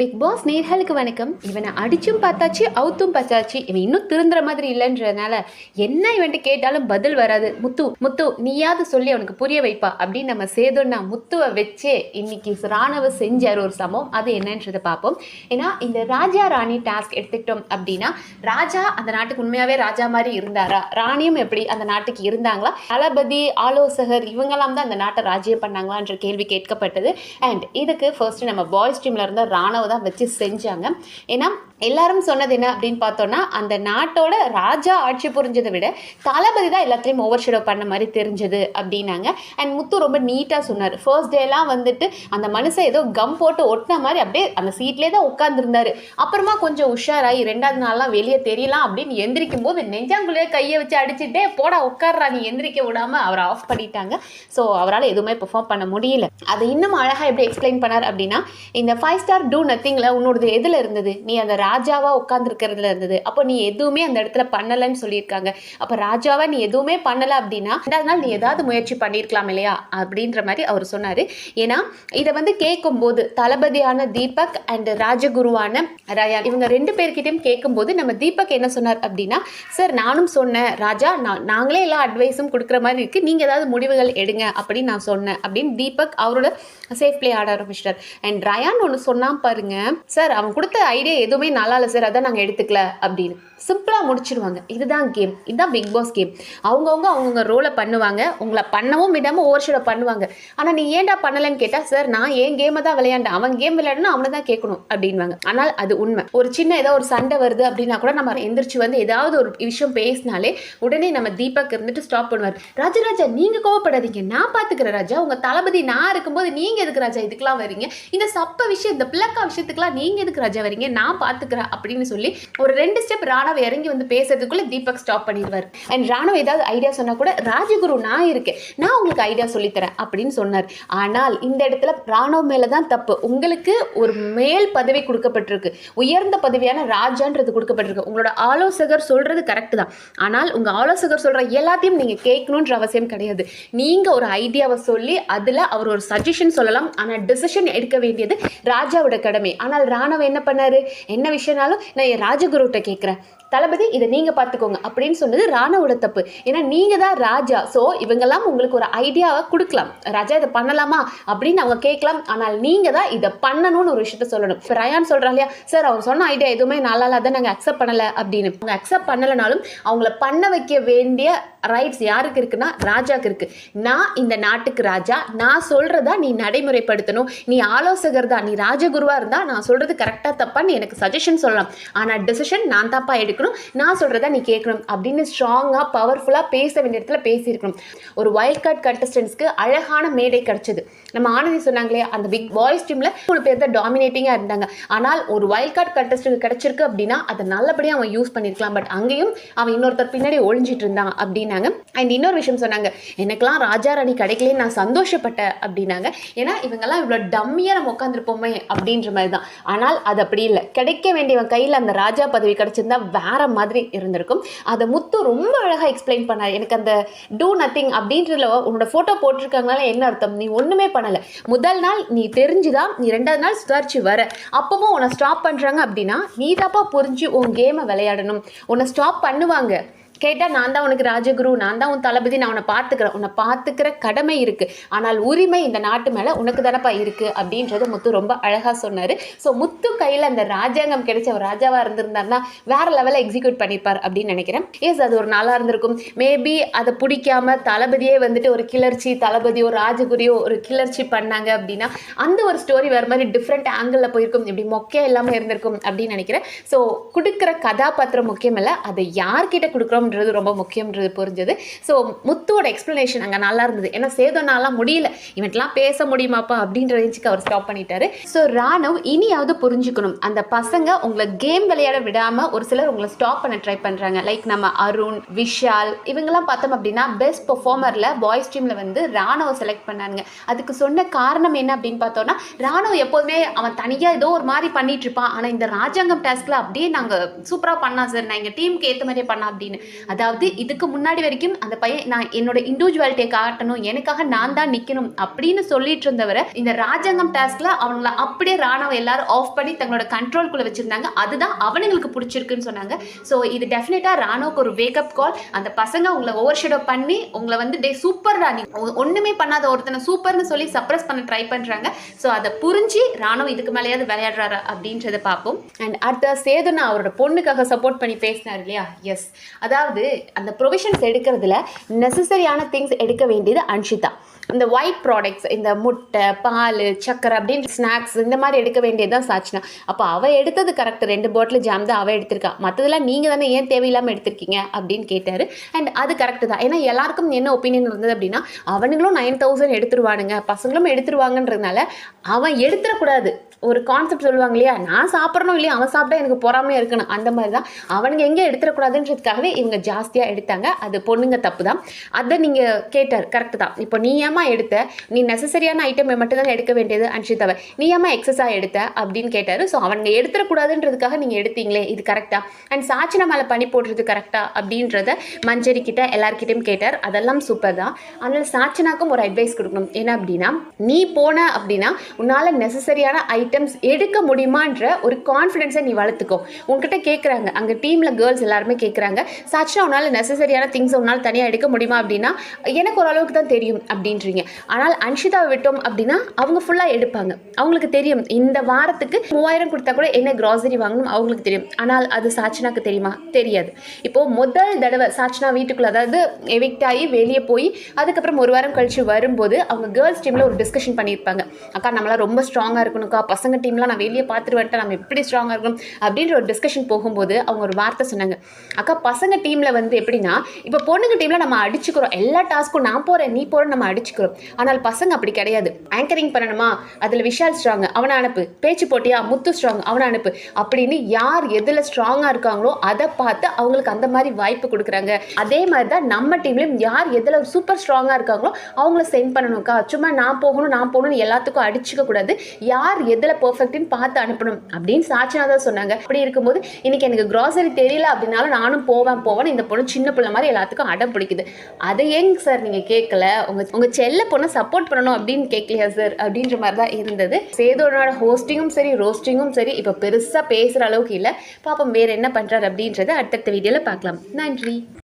Big pass நேர்களுக்கு வணக்கம். இவனை அடிச்சும் பார்த்தாச்சு அவுத்தும் பார்த்தாச்சு. இவன் இன்னும் திருந்துற மாதிரி இல்லைன்றதுனால என்ன இவன்ட்டு கேட்டாலும் பதில் வராது. முத்து முத்து நீயாவது சொல்லி அவனுக்கு புரிய வைப்பா அப்படின்னு நம்ம சேதோன்னா முத்துவை வச்சே இன்னைக்கு ராணுவ செஞ்சார் ஒரு சம்பவம். அது என்னன்றதை பார்ப்போம். ஏன்னா இந்த ராஜா ராணி டாஸ்க் எடுத்துக்கிட்டோம் அப்படின்னா ராஜா அந்த நாட்டுக்கு உண்மையாவே ராஜா மாதிரி இருந்தாரா? ராணியும் எப்படி அந்த நாட்டுக்கு இருந்தாங்களா? தளபதி ஆலோசகர் இவங்கெல்லாம் தான் அந்த நாட்டை ராஜ்யம் பண்ணாங்களான்ற கேள்வி கேட்கப்பட்டது. அண்ட் இதுக்கு ஃபர்ஸ்ட் நம்ம பாய்ஸ் டீம்ல இருந்த ராணுவ தான் வச்சு செஞ்சாங்க. ஏன்னா எல்லாரும் சொன்னது என்ன அப்படின்னு பார்த்தோம்னா அந்த நாட்டோட ராஜா ஆட்சி புரிஞ்சதை விட தளபதி தான் எல்லாத்துலேயும் ஓவர் ஷேடோ பண்ண மாதிரி தெரிஞ்சது அப்படின்னாங்க. அண்ட் முத்து ரொம்ப நீட்டாக சொன்னார். ஃபர்ஸ்ட் டேலாம் வந்துட்டு அந்த மனுஷன் ஏதோ கம் போட்டு ஒட்டின மாதிரி அப்படியே அந்த சீட்லேயே தான் உட்காந்துருந்தாரு அப்புறமா கொஞ்சம் உஷாராகி ரெண்டாவது நாள்லாம் வெளியே தெரியலாம் அப்படின்னு எந்திரிக்கும் போது நெஞ்சாங்குள்ளே கையை வச்சு அடிச்சுட்டே போடா உட்கார்றா நீ எந்திரிக்க விடாம அவரை ஆஃப் பண்ணிட்டாங்க. ஸோ அவரால் எதுவுமே பெர்ஃபார்ம் பண்ண முடியல. அதை இன்னும் அழகாக எப்படி எக்ஸ்பிளைன் பண்ணார் அப்படின்னா இந்த ஃபைவ் ஸ்டார் டூ நத்திங்கில் உன்னோடது எதில் இருந்தது? நீ அந்த ராஜாவாக உட்காந்துருக்கிறதுல இருந்தது. அப்போ நீ எதுவுமே அந்த இடத்துல பண்ணலைன்னு சொல்லியிருக்காங்க. அப்போ ராஜாவாக நீ எதுவுமே பண்ணலை அப்படின்னா ரெண்டாவது நாள் நீ ஏதாவது முயற்சி பண்ணியிருக்கலாம் இல்லையா? அப்படின்ற மாதிரி அவர் சொன்னார். ஏன்னா இதை வந்து கேட்கும்போது தளபதியான தீபக் அண்ட் ராஜகுருவான ரயான் இவங்க ரெண்டு பேர்கிட்டையும் கேட்கும்போது நம்ம தீபக் என்ன சொன்னார் அப்படின்னா சார் நானும் சொன்னேன். ராஜா நான் நாங்களே எல்லா அட்வைஸும் கொடுக்குற மாதிரி இருக்குது நீங்கள் ஏதாவது முடிவுகள் எடுங்க அப்படின்னு நான் சொன்னேன் அப்படின்னு தீபக் அவரோட சேஃப் பிளே ஆட ஆரம்பிச்சிட்டார். அண்ட் ரயான் ஒன்று சொன்னான் பாருங்க. சார் அவன் கொடுத்த ஐடியா எதுவுமே நல்லா இல்லை சார் அதான் நாங்கள் எடுத்துக்கல அப்படின்னு. சிம்பிளாக முடிச்சிடுவாங்க இதுதான் கேம் இதுதான் பிக் பாஸ் கேம் அவங்கவுங்க அவங்கவுங்க ரோலை பண்ணுவாங்க. உங்களை பண்ணவும் விடாமல் ஓவர் ஷோட பண்ணுவாங்க. ஆனால் நீ ஏன்டா பண்ணலைன்னு கேட்டால் சார் நான் ஏன் கேமை தான் விளையாண்டேன். அவன் கேம் விளையாடணும் அவனை தான் கேட்கணும் அப்படின்வாங்க ஆனால் அது உண்மை. ஒரு சின்ன ஏதோ ஒரு சண்டை வருது அப்படின்னா கூட நம்ம எந்திரிச்சு வந்து ஏதாவது ஒரு விஷயம் பேசினாலே உடனே நம்ம தீபக் இருந்துட்டு ஸ்டாப் பண்ணுவார். ராஜராஜா நீங்கள் கோவப்படாதீங்க. நான் பார்த்துக்கிறேன் ராஜா. உங்கள் தளபதி நான் இருக்கும்போது நீங்கள் எதுக்கு ராஜா இதுக்கெல்லாம் வரீங்க? இந்த சப்ப விஷயம் இந்த பிளக்கா வருஷத்துக்குலாம் நீங்கள் எதுக்கு ராஜா வரீங்க? நான் பார்த்துக்கிறேன் அப்படின்னு சொல்லி ஒரு ரெண்டு ஸ்டெப் ராணவ இறங்கி வந்து பேசுறதுக்குள்ளே தீபக் ஸ்டாப் பண்ணிடுவார். அண்ட் ராணவ ஏதாவது ஐடியா சொன்னால் கூட ராஜகுரு நான் இருக்கேன். நான் உங்களுக்கு ஐடியா சொல்லித்தரேன் அப்படின்னு சொன்னார். ஆனால் இந்த இடத்துல ராணுவ மேலே தான் தப்பு. உங்களுக்கு ஒரு மேல் பதவி கொடுக்கப்பட்டிருக்கு. உயர்ந்த பதவியான ராஜான்றது கொடுக்கப்பட்டிருக்கு. உங்களோட ஆலோசகர் சொல்கிறது கரெக்ட் தான். ஆனால் உங்கள் ஆலோசகர் சொல்கிற எல்லாத்தையும் நீங்கள் கேட்கணுன்ற அவசியம் கிடையாது. நீங்கள் ஒரு ஐடியாவை சொல்லி அதில் அவர் ஒரு சஜஷன் சொல்லலாம். ஆனால் டிசிஷன் எடுக்க வேண்டியது ராஜாவோட கடமை. ஆனால் ராணவ என்ன பண்ணாரு? என்ன விஷயம்னாலும் நான் என் ராஜகுருகிட்ட கேட்குறேன். தளபதி இதை நீங்கள் பார்த்துக்கோங்க. அப்படின்னு சொன்னது ராணாவோட தப்பு. ஏன்னா நீங்கள் தான் ராஜா. ஸோ இவங்கெல்லாம் உங்களுக்கு ஒரு ஐடியாவை கொடுக்கலாம். ராஜா இதை பண்ணலாமா? அப்படின்னு அவங்க கேட்கலாம். ஆனால் நீங்கள் தான் இதை பண்ணணும்னு ஒரு விஷயத்த சொல்லணும். இப்போ ரயான் சொல்கிறா இல்லையா? சார் அவங்க சொன்ன ஐடியா எதுவுமே நாளால் தான் நாங்கள் அக்செப்ட் பண்ணலை அப்படின்னு. அவங்க அக்செப்ட் பண்ணலைனாலும் அவங்கள பண்ண வைக்க வேண்டிய ரைட்ஸ் யாருக்கு இருக்குன்னா ராஜாக்கு இருக்கு. நான் இந்த நாட்டுக்கு ராஜா. நான் சொல்றதா நீ நடைமுறைப்படுத்தணும். நீ ஆலோசகர் தான் நீ ராஜகுருவா இருந்தா நான் சொல்றது கரெக்டா தப்பான்னு எனக்கு சஜஷன் சொல்லலாம். ஆனா டெசிஷன் நான் தப்பா எடுக்கணும். நான் சொல்கிறத நீ கேட்கணும் அப்படின்னு ஸ்ட்ராங்காக பவர்ஃபுல்லாக பேச வேண்டிய இடத்துல பேசியிருக்கணும். ஒரு வைல்ட் கார்டு கண்டஸ்டன்ஸ்க்கு அழகான மேடை கிடைச்சது. நம்ம ஆனந்தி சொன்னாங்களே அந்த பிக் பாய்ஸ் டீமில் மூணு பேர் தான் டாமினேட்டிங்காக இருந்தாங்க. ஆனால் ஒரு வைல்ட் கார்டு கண்டஸ்டன்ட் கிடைச்சிருக்கு அப்படின்னா அதை நல்லபடியாக அவன் யூஸ் பண்ணியிருக்கலாம் பட் அங்கேயும் அவன் இன்னொருத்தர் பின்னாடி ஒழிஞ்சிட்டு இருந்தான் அப்படின்னாங்க. அண்ட் இன்னொரு விஷயம் சொன்னாங்க எனக்கெல்லாம் ராஜா ராணி கிடைக்கலே நான் சந்தோஷப்பட்டேன் அப்படின்னாங்க. ஏன்னா இவங்கெல்லாம் இவ்வளோ டம்மியாக நம்ம உட்காந்துருப்போமே அப்படின்ற மாதிரி தான் ஆனால் அது அப்படி இல்லை. கிடைக்க வேண்டியவன் கையில் அந்த ராஜா பதவி கிடச்சிருந்தா வேற மாதிரி இருந்திருக்கும். அதை முத்து ரொம்ப அழகாக எக்ஸ்பிளைன் பண்ணார். எனக்கு அந்த டூ நத்திங் அப்படின்றதுல உன்னோட ஃபோட்டோ போட்டிருக்காங்கனால என்ன அர்த்தம்? நீ ஒன்றுமே பண்ணலை. முதல் நாள் நீ தெரிஞ்சுதான் நீ ரெண்டாவது நாள் சுதாரிச்சு வர. அப்பவும் உன்னை ஸ்டாப் பண்ணுறாங்க அப்படின்னா நீ தாப்பா புரிஞ்சு உன் கேமை விளையாடணும். உன்னை ஸ்டாப் பண்ணுவாங்க. கேட்டால் நான் தான் உனக்கு ராஜகுரு நான் தான் உன் தளபதி நான் உன்னை பார்த்துக்கிறேன். உன்னை பார்த்துக்கிற கடமை இருக்குது ஆனால் உரிமை இந்த நாட்டு மேலே உனக்கு தானப்பா இருக்குது அப்படின்றத முத்து ரொம்ப அழகாக சொன்னார். ஸோ முத்து கையில் அந்த ராஜாங்கம் கிடைச்ச ஒரு ராஜாவாக இருந்திருந்தாருன்னா வேறு லெவலில் எக்ஸிக்யூட் பண்ணியிருப்பார் அப்படின்னு நினைக்கிறேன். எஸ் அது ஒரு நாளாக இருந்திருக்கும். மேபி அதை பிடிக்காம தளபதியே வந்துட்டு ஒரு கிளர்ச்சி தளபதியோ ராஜகுரியோ ஒரு கிளர்ச்சி பண்ணாங்க அப்படின்னா அந்த ஒரு ஸ்டோரி வேறு மாதிரி டிஃப்ரெண்ட் ஆங்கிளில் போயிருக்கும். இப்படி மொக்கையாக இல்லாமல் இருந்திருக்கும் அப்படின்னு நினைக்கிறேன். ஸோ கொடுக்குற கதாபாத்திரம் முக்கியமில்லை. அதை யார்கிட்ட கொடுக்குறோம்ன்றது ரொம்ப முக்கியம்ன்றது புரிஞ்சது. ஸோ முத்துவோட எக்ஸ்ப்ளனேஷன் அங்கே நல்லா இருந்தது. ஏன்னா சேதம்னாலாம் முடியல. இவன்ட்லாம் பேச முடியுமாப்பா? அப்படின்ற ரேஞ்சுக்கு அவர் ஸ்டாப் பண்ணிட்டாரு. ஸோ ராணவ் இனியாவது புரிஞ்சுக்கணும். அந்த பசங்க உங்களை கேம் விளையாட விடாமல் ஒரு சிலர் உங்களை ஸ்டாப் பண்ண ட்ரை பண்ணுறாங்க லைக் நம்ம அருண் விஷால் இவங்கெல்லாம் பார்த்தோம் அப்படின்னா பெஸ்ட் பெர்ஃபார்மரில் பாய்ஸ் டீமில் வந்து ராணுவ செலக்ட் பண்ணாங்க அதுக்கு சொன்ன காரணம் என்ன அப்படின்னு பார்த்தோன்னா ராணுவ எப்போதுமே அவன் தனியாக ஏதோ ஒரு மாதிரி பண்ணிட்டு இருப்பான். ஆனால் இந்த ராஜாங்கம் டாஸ்கில் அப்படியே நாங்கள் சூப்பராக பண்ணா சார் நான் எங்கள் டீமுக்கு ஏற்ற மாதிரியே பண்ணா அப்படின்னு. அதாவது இதுக்கு முன்னாடி வரைக்கும் அந்த பையன் நான் என்னோட இண்டிவிஜுவாலிட்டியை காட்டணும் எனக்காக நான் தான் நிற்கணும் அப்படின்னு சொல்லிட்டு இருந்தவரை இந்த ராஜாங்கம் டாஸ்க்ல அவங்கள அப்படியே ராணுவம் எல்லாரும் ஆஃப் பண்ணி தங்களோட கண்ட்ரோல்குள்ள வச்சிருந்தாங்க. அதுதான் அவனுங்களுக்கு பிடிச்சிருக்குன்னு சொன்னாங்க. ஸோ இது டெஃபினட்டா ராணுவுக்கு ஒரு வேக்கப் கால் அந்த பசங்க உங்களை ஓவர் ஷேடோ பண்ணி உங்களை வந்து டே சூப்பர் ராணி ஒண்ணுமே பண்ணாத ஒருத்தனை சூப்பர்னு சொல்லி சப்ரஸ் பண்ண ட்ரை பண்றாங்க. ஸோ அதை புரிஞ்சு ராணுவம் இதுக்கு மேலேயாவது விளையாடுறாரு அப்படின்றத பார்ப்போம். அண்ட் அடுத்த சேதுனா அவரோட பொண்ணுக்காக சப்போர்ட் பண்ணி பேசினார் இல்லையா? எஸ் அதாவது அந்த ப்ரொவிஷன்ஸ் எடுக்கிறதுல நெசசரியான திங்ஸ் எடுக்க வேண்டியது அன்ஷிதா. இந்த ஒயிட் ப்ராடக்ட்ஸ் இந்த முட்டை பால் சக்கரை அப்படின்னு ஸ்நாக்ஸ் இந்த மாதிரி எடுக்க வேண்டியது தான் சாச்சினா அப்போ அவள் எடுத்தது கரெக்ட் ரெண்டு பாட்டில் ஜாம் தான் அவள் எடுத்திருக்கா. மற்றதெல்லாம் நீங்கள் தானே ஏன் தேவையில்லாமல் எடுத்திருக்கீங்க அப்படின்னு கேட்டார். அண்ட் அது கரெக்ட் தான். ஏன்னா எல்லாருக்கும் என்ன ஒப்பீனியன் இருந்தது அப்படின்னா அவனுங்களும் நைன் தௌசண்ட் எடுத்துருவானுங்க. பசங்களும் எடுத்துருவாங்கன்றதுனால அவன் எடுத்துடக்கூடாது ஒரு கான்செப்ட் சொல்லுவாங்க இல்லையா? நான் சாப்பிட்றணும் இல்லையா? அவன் சாப்பிட்டா எனக்கு பொறாமையாக இருக்கணும். அந்த மாதிரி தான் அவனுங்க எங்கே எடுத்துடக்கூடாதுன்றதுக்காகவே இவங்க ஜாஸ்தியாக எடுத்தாங்க. அது பொண்ணுங்க தப்பு தான் அதை நீங்கள் கேட்டார். கரெக்ட் தான். இப்போ நீ ஏமா எடுத்த? நீ நெசசரியான ஐட்டமை மட்டும்தான் எடுக்க வேண்டியது அன்ஷிதாவை. நீ ஏமா எக்ஸஸாக எடுத்த? அப்படின்னு கேட்டார். ஸோ அவனுங்க எடுத்துடக்கூடாதுன்றதுக்காக நீங்கள் எடுத்தீங்களே. இது கரெக்டாக அண்ட் சாச்சின மேலே பனி போடுறது கரெக்டாக அப்படின்றத மஞ்சரி கிட்ட எல்லார்கிட்டையும் கேட்டார். அதெல்லாம் சூப்பர் தான். அதனால் சாச்சனாக்கும் ஒரு அட்வைஸ் கொடுக்கணும். என்ன அப்படின்னா நீ போன அப்படின்னா உன்னால் நெசசரியான ஐட்டம்ஸ் எடுக்க முடியுமான்ற ஒரு கான்ஃபிடென்ஸை நீ வளர்த்துக்கோ. உங்ககிட்ட கேட்குறாங்க அங்கே டீமில் கேர்ள்ஸ் எல்லாருமே கேட்குறாங்க சாச்சனா உன்னால் நெசசரியான திங்ஸ் உன்னால் தனியாக எடுக்க முடியுமா அப்படின்னா எனக்கு ஓரளவுக்கு தான் தெரியும் அப்படின்றீங்க. ஆனால் அன்ஷிதா விட்டோம் அப்படின்னா அவங்க ஃபுல்லாக எடுப்பாங்க. அவங்களுக்கு தெரியும். இந்த வாரத்துக்கு மூவாயிரம் கொடுத்தா கூட என்ன கிராசரி வாங்கணும் அவங்களுக்கு தெரியும். ஆனால் அது சாச்சனாக்கு தெரியுமா? தெரியாது. இப்போது முதல் தடவை சாச்சனா வீட்டுக்குள்ளே அதாவது எவிக்ட் ஆகி வெளியே போய் அதுக்கப்புறம் ஒரு வாரம் கழிச்சு வரும்போது அவங்க கேர்ள்ஸ் டீமில் ஒரு டிஸ்கஷன் பண்ணியிருப்பாங்க. அக்கா நம்மளாம் ரொம்ப ஸ்ட்ராங்காக இருக்கணும்க்கா பசங்க டீம்லாம் நான் வெளியே பார்த்துட்டு வந்துட்டேன் நம்ம எப்படி ஸ்ட்ராங்காக இருக்கும் அப்படின்ற ஒரு டிஸ்கஷன் போகும்போது அவங்க ஒரு வார்த்தை சொன்னாங்க. அக்கா பசங்க டீமில் வந்து எப்படின்னா இப்போ பொண்ணுங்க டீமில் நம்ம அடிச்சுக்கிறோம். எல்லா டாஸ்க்கும் நான் போகிறேன் நீ போகிறேன் நம்ம அடிச்சுக்கிறோம். ஆனால் பசங்க அப்படி கிடையாது. ஆங்கரிங் பண்ணணுமா? அதில் விஷால் ஸ்ட்ராங் அவனை அனுப்பு. பேச்சு போட்டியா? முத்து ஸ்ட்ராங் அவனை அனுப்பு. அப்படின்னு யார் எதில் ஸ்ட்ராங்காக இருக்காங்களோ அதை பார்த்து அவங்களுக்கு அந்த மாதிரி வாய்ப்பு கொடுக்குறாங்க. அதே மாதிரி தான் நம்ம டீம்லேயும் யார் எதில் சூப்பர் ஸ்ட்ராங்காக இருக்காங்களோ அவங்கள சென்ட் பண்ணணும்க்கா சும்மா நான் போகணும் நான் போகணும்னு எல்லாத்துக்கும் அடிச்சுக்க கூடாது. யார் எதில் பெர்ஃபெக்ட்னு பார்த்து அனுப்பணும். அப்படின்னு சாட்சியாக தான் சொன்னாங்க. அப்படி இருக்கும்போது இன்னைக்கு எனக்கு கிராசரி தெரியல அப்படின்னாலும் நானும் போவேன் போவேன். இந்த பொண்ணு சின்ன பிள்ளை மாதிரி எல்லாத்துக்கும் அடம் பிடிக்குது. அதை ஏங்க சார் நீங்கள் கேட்கல? உங்க உங்க செல்ல பொண்ணை சப்போர்ட் பண்ணணும் அப்படின்னு கேட்கலையா சார் அப்படின்ற மாதிரி தான் இருந்தது. சேதோனோட ஹோஸ்டிங்கும் சரி ரோஸ்டிங்கும் சரி. இப்போ பெருசாக பேசுகிற அளவுக்கு இல்லை. பாப்போம் வேறு என்ன பண்ணுறாரு அப்படின்றத அடுத்தடுத்த வீடியோவில் பார்க்கலாம். நன்றி.